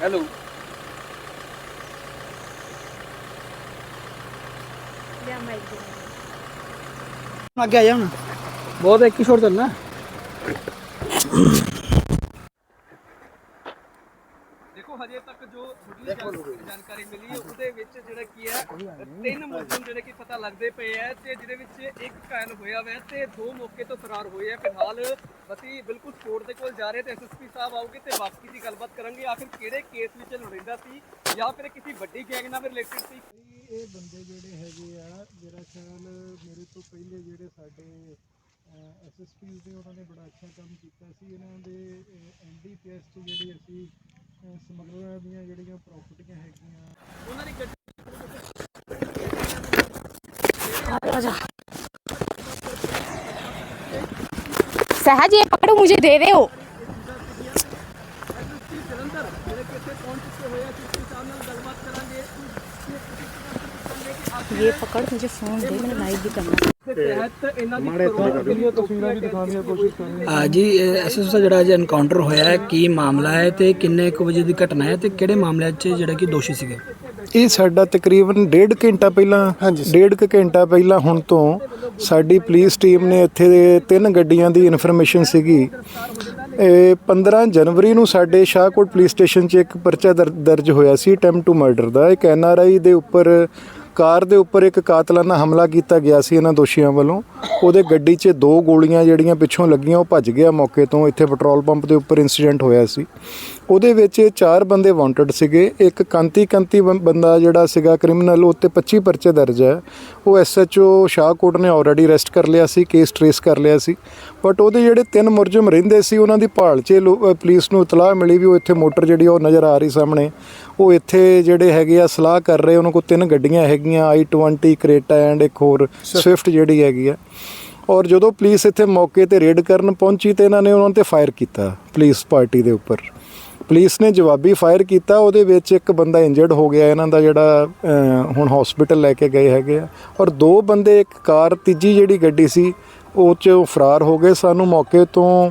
Hello ਅੱਗੇ ਆ ਜਾ ਹੁਣ। ਬਹੁਤ ਇੱਕ ਹੀ ਛੋੜ ਚੱਲਣਾ। ਹਜੇ ਤੱਕ ਜੋ ਮੁੱਢਲੀ ਜਾਣ- ਜਾਣਕਾਰੀ ਮਿਲੀ ਉਹਦੇ ਵਿੱਚ ਜਿਹੜਾ ਕੀ ਹੈ, ਤਿੰਨ ਮੁਲਜ਼ਮ ਜਿਹੜੇ ਕਿ ਪਤਾ ਲੱਗਦੇ ਪਏ ਹੈ ਤੇ ਜਿਹਦੇ ਵਿੱਚ ਇੱਕ ਘਾਇਲ ਹੋਇਆ ਹੋਇਆ ਤੇ ਦੋ ਮੌਕੇ ਤੋਂ ਫਰਾਰ ਹੋਏ ਆ ਫਿਲਹਾਲ ਅਸੀਂ ਬਿਲਕੁਲ ਕੋਰਟ ਦੇ ਕੋਲ ਜਾ ਰਹੇ ਤੇ ਐਸਐਸਪੀ ਸਾਹਿਬ ਆਉਗੇ ਤੇ ਬਾਕੀ ਦੀ ਗੱਲਬਾਤ ਕਰਾਂਗੇ ਆਖਿਰ ਕਿਹੜੇ ਕੇਸ ਵਿੱਚ ਲੋੜਿੰਦਾ ਸੀ ਜਾਂ ਫਿਰ ਕਿਸੇ ਵੱਡੀ ਗੈਂਗ ਨਾਲ ਰਿਲੇਟਡ ਸੀ? ਇਹ ਬੰਦੇ ਜਿਹੜੇ ਹੈਗੇ ਆ, ਮੇਰਾ ਖਿਆਲ ਮੇਰੇ ਤੋਂ ਪਹਿਲੇ ਜਿਹੜੇ ਸਾਡੇ ਐਸਐਸਪੀ ਦੇ ਉਹਨਾਂ ਨੇ ਬੜਾ ਅੱਛਾ ਕੰਮ ਕੀਤਾ ਸੀ। ਇਹਨਾਂ ਦੇ ਐਨਡੀਪੀਐਸ ਚ ਜਿਹੜੀ ਅਸੀਂ ਸਮਗਲਰਾਂ ਦੀਆਂ ਜਿਹੜੀਆਂ ਪ੍ਰਾਪਰਟੀਆਂ ਹੈਗੀਆਂ ਉਹਨਾਂ ਦੀ ਗੱਡੀ सहज ये पकड़ो मुझे दे रहे हो ये पकड़ मुझे फोन दे मैंने लाइव भी करना ਦੇ ਤਹਿਤ ਇਹਨਾਂ ਦੀ ਕਰੋੜਾਂ ਤਸਵੀਰਾਂ ਵੀ ਦਿਖਾਉਣ ਦੀ ਕੋਸ਼ਿਸ਼ ਕਰਾਂਗੇ ਆ ਜੀ ਐਸਐਸ ਦਾ ਜਿਹੜਾ ਅੱਜ ਐਨਕਾਊਂਟਰ ਹੋਇਆ ਹੈ ਕੀ ਮਾਮਲਾ ਹੈ ਤੇ ਕਿੰਨੇ ਕੁ ਵਜੇ ਦੀ ਘਟਨਾ ਹੈ ਤੇ ਕਿਹੜੇ ਮਾਮਲਿਆਂ 'ਚ ਜਿਹੜਾ ਕਿ ਦੋਸ਼ੀ ਸੀਗੇ ਇਹ ਸਾਡਾ ਤਕਰੀਬਨ ਡੇਢ ਘੰਟਾ ਪਹਿਲਾਂ ਡੇਢ ਕੁ ਘੰਟਾ ਪਹਿਲਾਂ ਹੁਣ ਤੋਂ ਸਾਡੀ ਪੁਲਿਸ ਟੀਮ ਨੇ ਇੱਥੇ ਦੇ ਤਿੰਨ ਗੱਡੀਆਂ ਦੀ ਇਨਫੋਰਮੇਸ਼ਨ ਸੀਗੀ ਇਹ 15 ਜਨਵਰੀ ਨੂੰ ਸਾਡੇ ਸ਼ਾਹਕੋਟ ਪੁਲਿਸ ਸਟੇਸ਼ਨ 'ਚ ਇੱਕ ਪਰਚਾ ਦਰ- ਦਰਜ ਹੋਇਆ ਸੀ ਅਟੈਂਪਟ ਟੂ ਮਰਡਰ ਦਾ ਇੱਕ ਐਨਆਰਆਈ ਦੇ ਉੱਪਰ ਕਾਰ ਦੇ ਉੱਪਰ ਇੱਕ ਕਾਤਲਾਨਾ ਹਮਲਾ ਕੀਤਾ ਗਿਆ ਸੀ ਇਹਨਾਂ ਦੋਸ਼ੀਆਂ ਵੱਲੋਂ। ਉਹਦੇ ਗੱਡੀ 'ਚ ਦੋ ਗੋਲੀਆਂ ਜਿਹੜੀਆਂ ਪਿੱਛੋਂ ਲੱਗੀਆਂ, ਉਹ ਭੱਜ ਗਿਆ ਮੌਕੇ ਤੋਂ। ਇੱਥੇ ਪੈਟਰੋਲ ਪੰਪ ਦੇ ਉੱਪਰ ਇਨਸੀਡੈਂਟ ਹੋਇਆ ਸੀ। ਉਹਦੇ ਵਿੱਚ ਇਹ ਚਾਰ ਬੰਦੇ ਵਾਂਟਡ ਸੀਗੇ। ਇੱਕ ਕੰਤੀ ਕੰਤੀ ਬੰਦਾ ਜਿਹੜਾ ਸੀਗਾ ਕ੍ਰਿਮੀਨਲ ਉੱਤੇ 25 ਪਰਚੇ ਦਰਜ ਹੈ। ਉਹ ਐਸਐਚਓ ਸ਼ਾਹਕੋਟ ਨੇ ਆਲਰੇਡੀ ਅਰੈਸਟ ਕਰ ਲਿਆ ਸੀ ਕੇਸ ਟ੍ਰੇਸ ਕਰ ਲਿਆ ਸੀ। ਬਟ ਉਹਦੇ ਜਿਹੜੇ ਤਿੰਨ ਮੁਰਜਮ ਰਹਿੰਦੇ ਸੀ ਉਹਨਾਂ ਦੀ ਭਾਲ 'ਚ ਪੁਲਿਸ ਨੂੰ ਇਤਲਾਹ ਮਿਲੀ ਵੀ ਉਹ ਇੱਥੇ ਮੋਟਰ ਜਿਹੜੀ ਉਹ ਨਜ਼ਰ ਆ ਰਹੀ ਸਾਹਮਣੇ। ਉਹ ਇੱਥੇ ਜਿਹੜੇ ਹੈਗੇ ਆ ਸਲਾਹ ਕਰ ਰਹੇ ਉਹਨਾਂ ਕੋਲ ਤਿੰਨ ਗੱਡੀਆਂ ਹੈਗੀਆਂ i20 ਕਰੇਟਾ ਐਂਡ ਇੱਕ ਹੋਰ ਸਵਿਫਟ ਜਿਹੜੀ ਹੈਗੀ ਆ। ਔਰ ਜਦੋਂ ਪੁਲਿਸ ਇੱਥੇ ਮੌਕੇ ਤੇ ਰੇਡ ਕਰਨ ਪਹੁੰਚੀ ਤੇ ਇਹਨਾਂ ਨੇ ਉਹਨਾਂ ਤੇ ਫਾਇਰ ਕੀਤਾ ਪੁਲਿਸ ਪਾਰਟੀ ਦੇ ਉੱਪਰ। ਪੁਲਿਸ ਨੇ ਜਵਾਬੀ ਫਾਇਰ ਕੀਤਾ, ਉਹਦੇ ਵਿੱਚ ਇੱਕ ਬੰਦਾ ਇੰਜਰਡ ਹੋ ਗਿਆ, ਇਹਨਾਂ ਦਾ ਜਿਹੜਾ ਹੁਣ ਹਸਪੀਟਲ ਲੈ ਕੇ ਗਏ ਹੈਗੇ ਆ। ਔਰ ਦੋ ਬੰਦੇ, ਇੱਕ ਕਾਰ, ਤੀਜੀ ਜਿਹੜੀ ਗੱਡੀ ਸੀ, ਉਹ ਚ ਫਰਾਰ ਹੋ ਗਏ। ਸਾਨੂੰ ਮੌਕੇ ਤੋਂ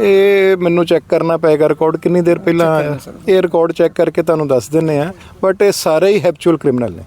ਇਹ ਮੈਨੂੰ ਚੈੱਕ ਕਰਨਾ ਪਏਗਾ ਰਿਕਾਰਡ ਕਿੰਨੀ ਦੇਰ ਪਹਿਲਾਂ ਆਇਆ ਇਹ ਰਿਕਾਰਡ ਚੈੱਕ ਕਰਕੇ ਤੁਹਾਨੂੰ ਦੱਸ ਦਿੰਨੇ ਆ ਬਟ ਇਹ ਸਾਰੇ ਹੀ ਹੈਪਚੁਅਲ ਕ੍ਰਿਮੀਨਲ ਨੇ।